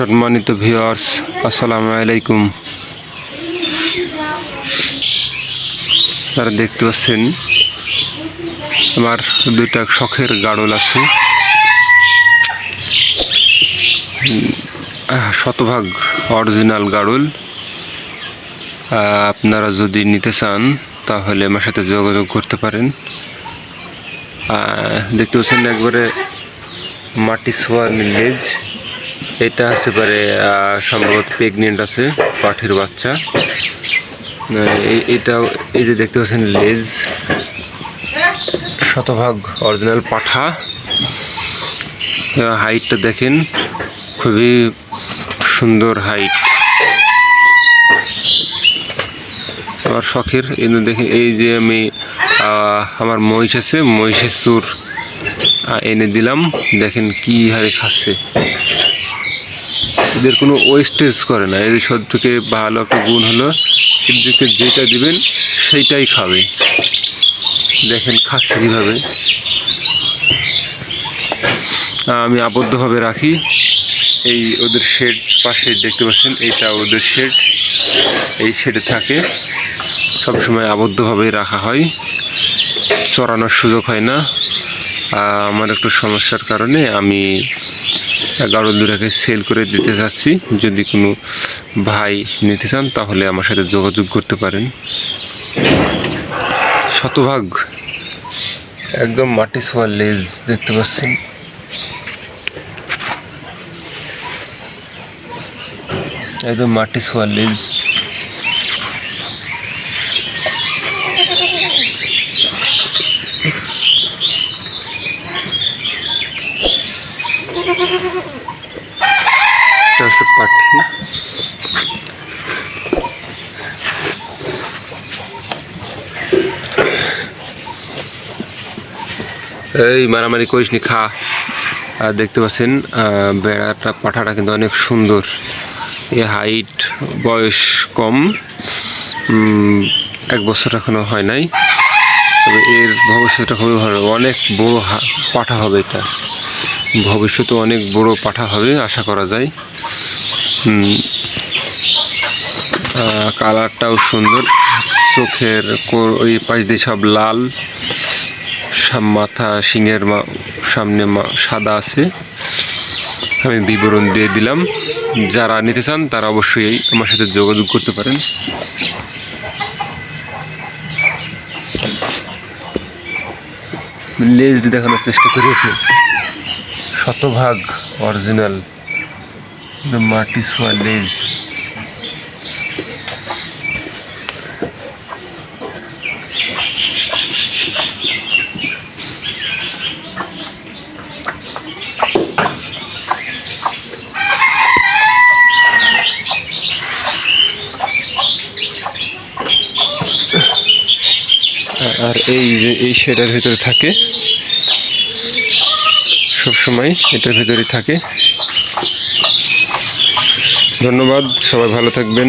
সম্মানিত ভিউয়ার্স আসসালামু আলাইকুম। তারা দেখতে পাচ্ছেন, আমার দুইটা শখের গাড়ল আছে। শতভাগ অরিজিনাল গাড়ল। আপনারা যদি নিতে চান, তাহলে আমার সাথে যোগাযোগ করতে পারেন। দেখতে পাচ্ছেন একবারে মাটি সোয়ার লেজ এটা আছে পারে সম্ভবত প্রেগনেন্ট আছে, পাঠির বাচ্চা। এটাও, এই যে দেখতে পাচ্ছেন লেজ। শতভাগ অরিজিনাল পাঠা। হাইটটা দেখেন, খুবই সুন্দর হাইট। আমার শখের, এই দেখেন, এই যে আমি আমার মহিষ আছে, মহিষের চুর এনে দিলাম। দেখেন কি হারে খাচ্ছে। এদের কোনো ওয়েস্টেজ করে না। এদের সব থেকে ভালো একটা গুণ হলো, এদেরকে যেটা দিবেন সেইটাই খাবে। দেখেন খাচ্ছে কীভাবে। আমি আবদ্ধভাবে রাখি। এই ওদের শেড পাশে দেখতে পাচ্ছেন এইটা ওদের শেড এই শেডে থাকে। সবসময় আবদ্ধভাবেই রাখা হয়। চড়ানোর সুযোগ হয় না। আমার একটু সমস্যার কারণে আমি গাড়ল দুটাকে সেল করে দিতে চাচ্ছি। যদি কোনো ভাই নিতে চান, তাহলে আমার সাথে যোগাযোগ করতে পারেন। শতভাগ একদম মাটি ছোঁয়া লেজ দেখতে পাচ্ছেন। একদম মাটি ছোঁয়া লেজ। এটা হচ্ছে পাখি। এই মারামারি করিস নি, খা। আর দেখতে পাচ্ছেন বেড়াটা, পাঠাটা কিন্তু অনেক সুন্দর। এ হাইট বয়স কম। এক বছর এখনও হয় নাই। তবে এর ভবিষ্যৎটা খুবই ভালো। অনেক বড় পাঠা হবে এটা। ভবিষ্যতে অনেক বড় পাঠা হবে, আশা করা যায়। কালারটাও সুন্দর। চোখের ওই পাশ দিয়ে সব লাল। মাথা শিঙের সামনে সাদা আছে। আমি বিবরণ দিয়ে দিলাম। যারা নিতে চান, তারা অবশ্যই আমার সাথে যোগাযোগ করতে পারেন। লেজ দেখানোর চেষ্টা করি। আপনি শতভাগ অরিজিনাল মাটি সোয়া লেজ আর এই যে এই শেডের ভিতরে থাকে সব সময় এটার ভিতরে থাকে। ধন্যবাদ সবাই ভালো থাকবেন।